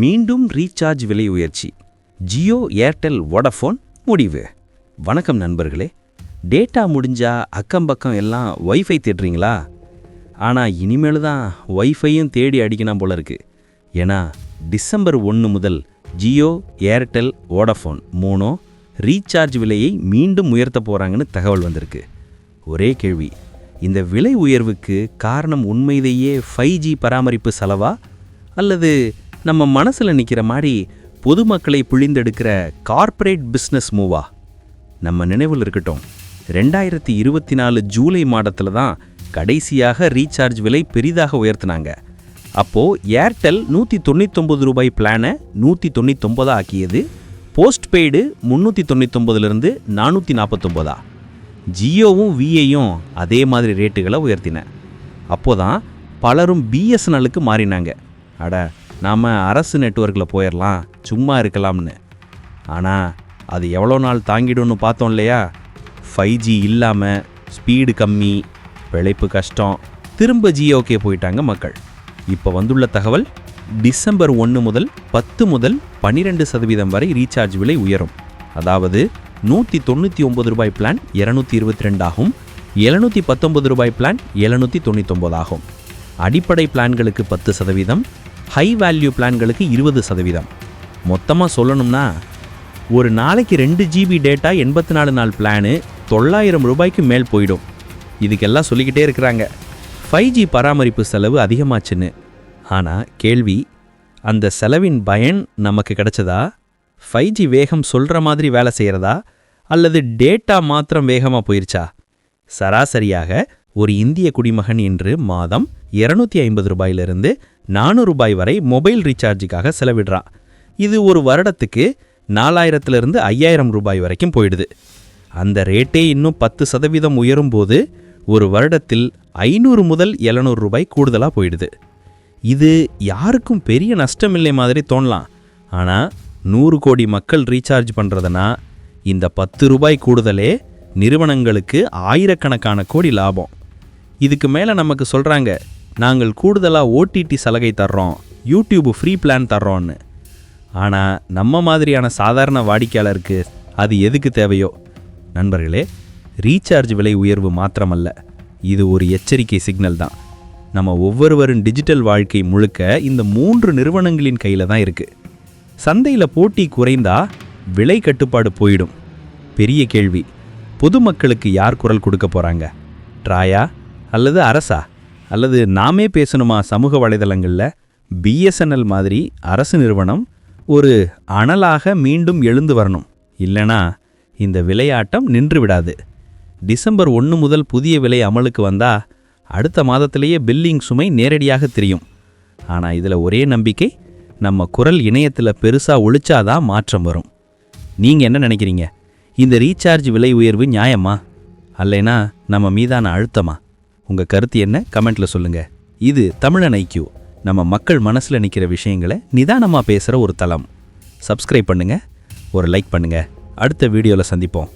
மீண்டும் ரீசார்ஜ் விலை உயர்ச்சி. ஜியோ ஏர்டெல் வோடஃபோன் முடிவு. வணக்கம் நண்பர்களே. டேட்டா முடிஞ்சா அக்கம் பக்கம் எல்லாம் ஒய்ஃபை தேடுறீங்களா? ஆனால் இனிமேல் தான் ஒய்ஃபையும் தேடி அடிக்கணும் போல இருக்கு. ஏன்னா டிசம்பர் ஒன்று முதல் ஜியோ ஏர்டெல் வோடஃபோன் மூணும் ரீசார்ஜ் விலையை மீண்டும் உயர்த்த போகிறாங்கன்னு தகவல் வந்திருக்கு. ஒரே கேள்வி இந்த விலை உயர்வுக்கு காரணம் உண்மையிலேயே ஃபைவ் ஜி பராமரிப்பு செலவா? அல்லது நம்ம மனசில் நிற்கிற மாதிரி பொதுமக்களை பிழிந்தெடுக்கிற கார்ப்பரேட் பிஸ்னஸ் மூவா? நம்ம நினைவில் இருக்கட்டும். ரெண்டாயிரத்தி இருபத்தி நாலு ஜூலை மாதத்தில் தான் கடைசியாக ரீசார்ஜ் விலை பெரிதாக உயர்த்தினாங்க. அப்போது ஏர்டெல் நூற்றி தொண்ணூத்தொம்பது ரூபாய் பிளானை நூற்றி தொண்ணூத்தொம்பதாக ஆக்கியது? போஸ்ட்பெய்டு முந்நூற்றி தொண்ணூத்தொம்பதுலேருந்து நானூற்றி நாற்பத்தொம்போதா ஜியோவும் விஐயும் அதே மாதிரி ரேட்டுகளை உயர்த்தின. அப்போதான் பலரும் பிஎஸ்என்எலுக்கு மாறினாங்க. அட நாம் அரசு நெட்வொர்க்கில் போயிடலாம் சும்மா இருக்கலாம்னு. ஆனால் அது எவ்வளோ நாள் தாங்கிடும்னு பார்த்தோம் இல்லையா? ஃபைவ் ஜி இல்லாமல் ஸ்பீடு கம்மி பிழைப்பு கஷ்டம். திரும்ப ஜியோக்கே போயிட்டாங்க மக்கள். இப்போ வந்துள்ள தகவல் டிசம்பர் ஒன்று முதல் பத்து முதல் பன்னிரெண்டு சதவீதம் வரை ரீசார்ஜ் விலை உயரும். அதாவது நூற்றி தொண்ணூற்றி ஒம்பது ரூபாய் பிளான் இரநூத்தி இருபத்தி ரெண்டாகும் எழுநூற்றி பத்தொம்பது ரூபாய் பிளான் எழுநூற்றி தொண்ணூத்தொம்பது ஆகும். அடிப்படை பிளான்களுக்கு பத்து சதவீதம் ஹை வேல்யூ பிளான்களுக்கு இருபது சதவீதம். மொத்தமாக சொல்லணும்னா ஒரு நாளைக்கு ரெண்டு ஜிபி டேட்டா எண்பத்தி நாலு நாள் பிளானு தொள்ளாயிரம் ரூபாய்க்கு மேல் போயிடும். இதுக்கெல்லாம் சொல்லிக்கிட்டே இருக்கிறாங்க. ஃபைவ் ஜி பராமரிப்பு செலவு அதிகமாச்சுன்னு. ஆனால் கேள்வி அந்த செலவின் பயன் நமக்கு கிடைச்சதா? ஃபைவ் ஜி வேகம் சொல்கிற மாதிரி வேலை செய்கிறதா அல்லது டேட்டா மாத்திரம் வேகமாக போயிருச்சா? சராசரியாக ஒரு இந்திய குடிமகன் இன்று மாதம் இரநூத்தி ஐம்பது ரூபாயிலிருந்து நானூறு ரூபாய் வரை மொபைல் ரீசார்ஜுக்காக செலவிடுறான். இது ஒரு வருடத்துக்கு நாலாயிரத்திலிருந்து ஐயாயிரம் ரூபாய் வரைக்கும் போயிடுது. அந்த ரேட்டே இன்னும் பத்து சதவீதம் உயரும்போது ஒரு வருடத்தில் ஐநூறு முதல் எழுநூறு ரூபாய் கூடுதலாக போயிடுது. இது யாருக்கும் பெரிய நஷ்டமில்லை மாதிரி தோணலாம். ஆனால் நூறு கோடி மக்கள் ரீசார்ஜ் பண்ணுறதுனா இந்த பத்து ரூபாய் கூடுதலே நிறுவனங்களுக்கு ஆயிரக்கணக்கான கோடி லாபம். இதுக்கு மேலே நமக்கு சொல்கிறாங்க நாங்கள் கூடுதலாக ஓடிடி சலுகை தர்றோம். யூடியூப் ஃப்ரீ பிளான் தர்றோன்னு ஆனால் நம்ம மாதிரியான சாதாரண வாடிக்கையாளருக்கு அது எதுக்கு தேவையோ? நண்பர்களே ரீசார்ஜ் விலை உயர்வு மாத்திரமல்ல. இது ஒரு எச்சரிக்கை சிக்னல் தான். நம்ம ஒவ்வொருவரின் டிஜிட்டல் வாழ்க்கை முழுக்க இந்த மூன்று நிறுவனங்களின் கையில் தான் இருக்குது சந்தையில் போட்டி குறைந்தா விலை கட்டுப்பாடு போயிடும். பெரிய கேள்வி பொதுமக்களுக்கு யார் குரல் கொடுக்க போகிறாங்க ட்ராயா அல்லது அரசா? அல்லது நாமே பேசணுமா சமூக வலைதளங்களில் பிஎஸ்என்எல் மாதிரி அரசு நிறுவனம் ஒரு அனலாக மீண்டும் எழுந்து வரணும். இல்லைனா இந்த விளையாட்டம் நின்று விடாது. டிசம்பர் ஒன்று முதல் புதிய விலை அமலுக்கு வந்தா அடுத்த மாதத்திலேயே பில்லிங் சுமை நேரடியாக தெரியும். ஆனால் இதில் ஒரே நம்பிக்கை நம்ம குரல் இணையத்தில் பெருசாக ஒழிச்சாதான் மாற்றம் வரும். நீங்கள் என்ன நினைக்கிறீங்க? இந்த ரீசார்ஜ் விலை உயர்வு நியாயமா? அல்லைனா நம்ம மீதான அழுத்தமா? உங்கள் கருத்து என்ன? கமெண்ட்டில் சொல்லுங்கள் இது தமிழன் ஐக்கியூ நம்ம மக்கள் மனசில் நிற்கிற விஷயங்களை நிதானமாக பேசுகிற ஒரு தளம். சப்ஸ்கிரைப் பண்ணுங்கள் ஒரு லைக் பண்ணுங்கள் அடுத்த வீடியோவில் சந்திப்போம்.